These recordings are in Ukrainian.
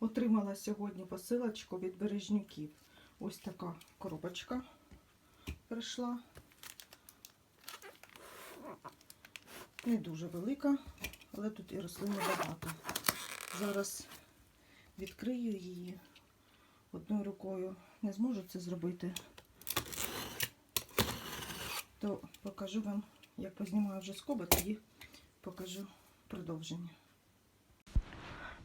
Отримала сьогодні посилочку від бережнюків. Ось така коробочка прийшла. Не дуже велика, але тут і рослини багато. Зараз відкрию її одною рукою. Не зможу це зробити, то покажу вам, як познімаю вже скоби, тоді покажу продовження.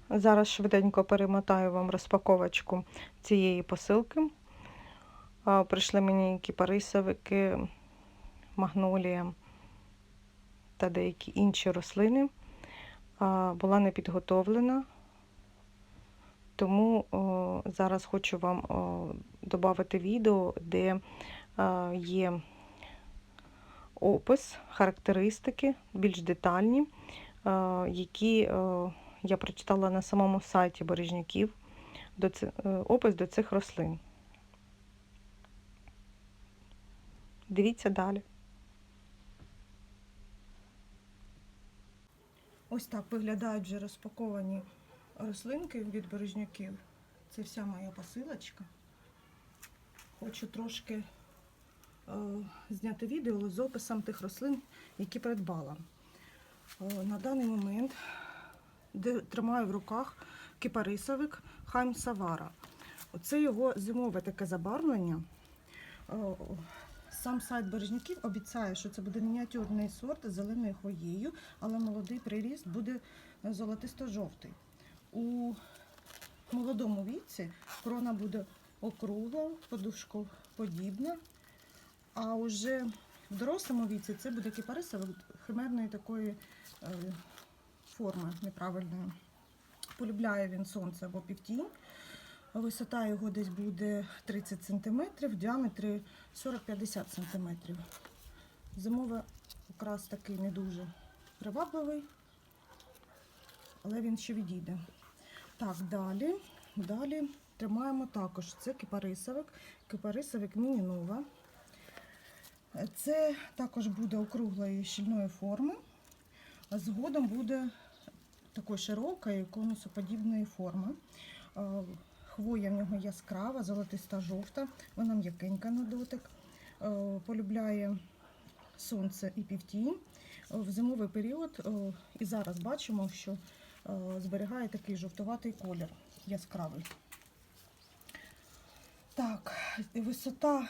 Зараз швиденько перемотаю вам розпаковочку цієї посилки. Прийшли мені кіпарисовики, магнолія та деякі інші рослини. Була не підготовлена, тому зараз хочу вам додати відео, де є опис, характеристики, більш детальні, які я прочитала на самому сайті Бережняків до ці- е, опис до цих рослин. Дивіться далі. Ось так виглядають вже розпаковані рослинки від бережняків. Це вся моя посилочка. Хочу трошки е, зняти відео з описом тих рослин, які придбала. Е, на даний момент де тримаю в руках кипарисовик Хайм Савара. Оце його зимове таке забарвлення. Сам сайт бережняків обіцяє, що це буде мініатюрний сорт з зеленою хвоєю, але молодий приріст буде золотисто-жовтий. У молодому віці крона буде округла, подушкоподібна, а вже в дорослому віці це буде кипарисовик химерної такої е, форми неправильної. Полюбляє він сонце або півтінь. Висота його десь буде 30 см, в діаметрі 40-50 см. Зимовий окрас такий не дуже привабливий, але він ще відійде. Так, далі. Далі тримаємо також. Це кипарисовик, кипарисовик мінінова. Це також буде округлої щільної форми. Згодом буде такої широкої конусоподібної форми. Е, Хвоя в нього яскрава, золотиста жовта, вона м'якенька на дотик, Е, полюбляє сонце і півтінь. Е, В зимовий період і зараз бачимо, що зберігає такий жовтуватий колір яскравий. Так, висота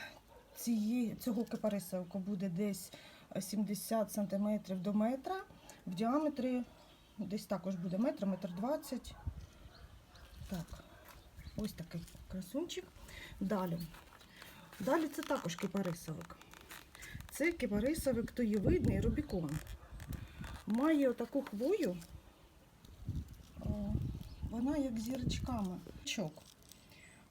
цієї, цього кипарисовика буде десь 70 см до метра. В діаметрі десь також буде метр, метр двадцять. Так, ось такий красунчик. Далі. Далі це також кипарисовик. Це кипарисовик тоєвидний Рубікон. Має отаку хвою. Вона як зірочками. Чок.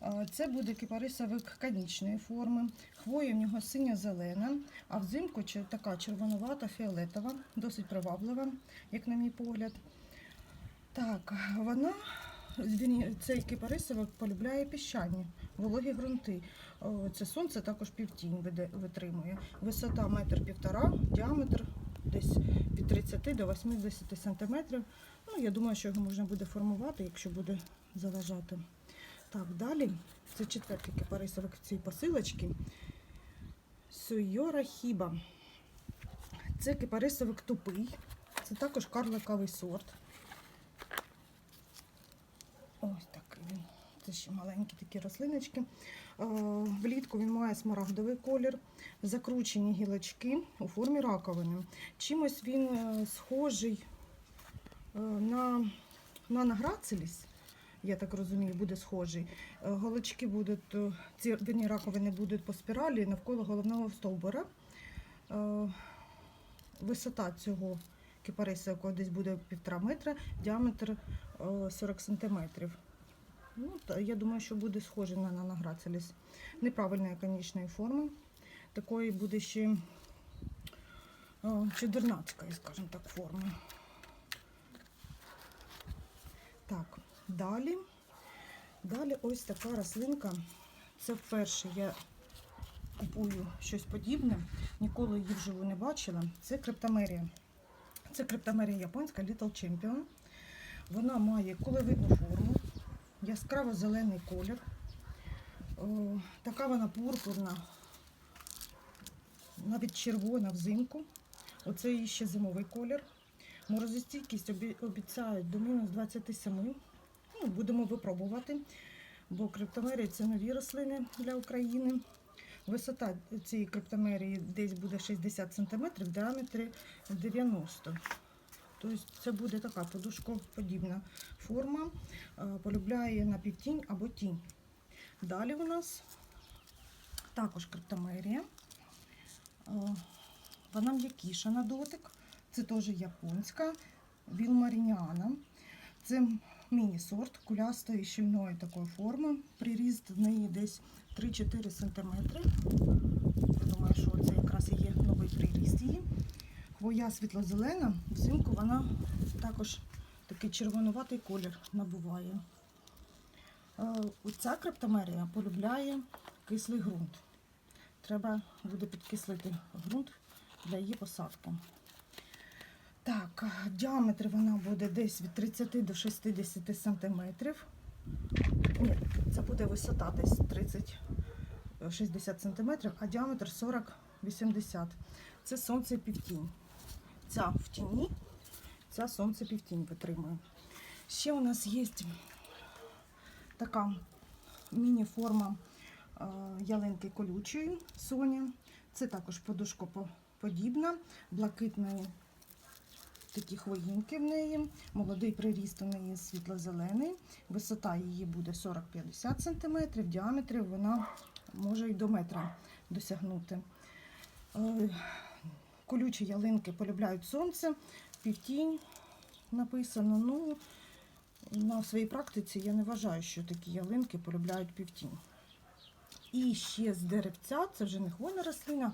Е, Це буде кипарисовик канічної форми. Хвоя в нього синя-зелена, а взимку така червонувата, фіолетова, досить приваблива, як на мій погляд. Так, вона, цей кипарисовик полюбляє піщані, вологі ґрунти. Це сонце також півтінь витримує. Висота метр півтора, діаметр десь від 30 до 80 сантиметрів. Ну, я думаю, що його можна буде формувати, якщо буде заважати. Так, далі. Це четвертий кипарисовик в цій посилочці. Суйора хіба. Це кипарисовик тупий. Це також карликовий сорт. Ось такий він. Це ще маленькі такі рослиночки. Е, Влітку він має смарагдовий колір, закручені гілочки у формі раковини. Чимось він е, схожий е, на, на награцеліс, я так розумію, буде схожий. Е, Голочки будуть, е, ці вірні раковини будуть по спіралі навколо головного стовбура. Е, Висота цього кипарисового десь буде півтора метра, діаметр е, 40 сантиметрів. Ну, я думаю, що буде схожий на нанограцеліс. Неправильної конічної форми. Такої буде ще чудернацької, скажімо так, форми. Так, далі. Далі ось така рослинка. Це вперше я купую щось подібне. Ніколи її вживу не бачила. Це криптомерія. Це криптомерія японська Little Champion. Вона має кулевидну форму. яскраво зелений колір. О, така вона пурпурна, навіть червона взимку. Оце її ще зимовий колір. Морозостійкість обіцяють до мінус 27. Ну, будемо випробувати, бо криптомерії це нові рослини для України. Висота цієї криптомерії десь буде 60 см, в діаметрі 90 Тобто це буде така подушкоподібна форма. Е, Полюбляє на півтінь або тінь. Далі у нас також криптомерія. Е, Вона м'якіша на дотик. Це теж японська вілмарініана. Це міні-сорт кулястої щільної такої форми. Приріст в неї десь 3-4 см. Я думаю, що це якраз і є новий приріст її. Хвоя світло-зелена, взимку вона також такий червонуватий колір набуває. Е, Ця криптомерія полюбляє кислий ґрунт. Треба буде підкислити ґрунт для її посадки. Так, діаметр вона буде десь від 30 до 60 сантиметрів. Ні, це буде висота десь 30-60 сантиметрів, а діаметр 40-80. Це сонце півтінь. Ця в тіні, ця сонце півтінь витримує. Ще у нас є така міні-форма е, ялинки колючої Соня. Це також подушкоподібна, блакитної такі хвоїнки в неї. Молодий приріст у неї світло-зелений. Висота її буде 40-50 см, в діаметрі вона може і до метра досягнути. Е, Колючі ялинки полюбляють сонце, півтінь написано. Ну, на своїй практиці я не вважаю, що такі ялинки полюбляють півтінь. І ще з деревця, це вже не хвойна рослина,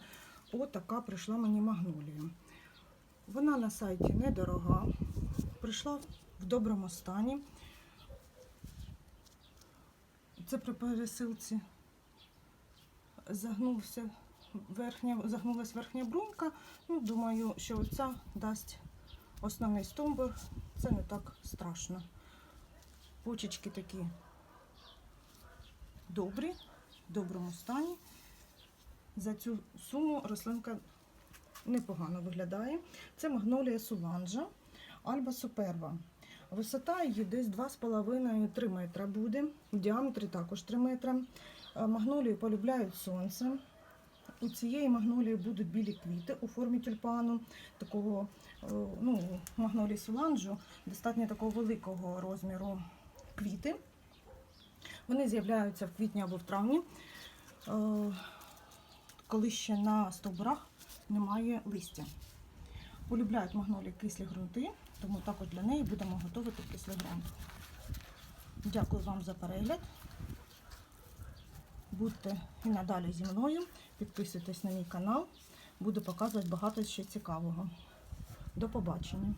отака прийшла мені магнолія. Вона на сайті недорога, прийшла в доброму стані. Це при пересилці загнувся верхня, загнулась верхня брунька. Ну, думаю, що ця дасть основний стовбур. Це не так страшно. Почечки такі добрі, в доброму стані. За цю суму рослинка непогано виглядає. Це магнолія суланжа, альба суперба. Висота її десь 2,5-3 метра буде. В діаметрі також 3 метра. Е, Магнолії полюбляють сонце. У цієї магнолії будуть білі квіти у формі тюльпану, такого е, ну, магнолії суланжу, достатньо такого великого розміру квіти. Вони з'являються в квітні або в травні, е, коли ще на стовбурах немає листя. Полюбляють магнолії кислі ґрунти, тому також для неї будемо готувати кислий ґрунт. Дякую вам за перегляд. Будьте і надалі зі мною. Підписуйтесь на мій канал. Буду показувати багато ще цікавого. До побачення.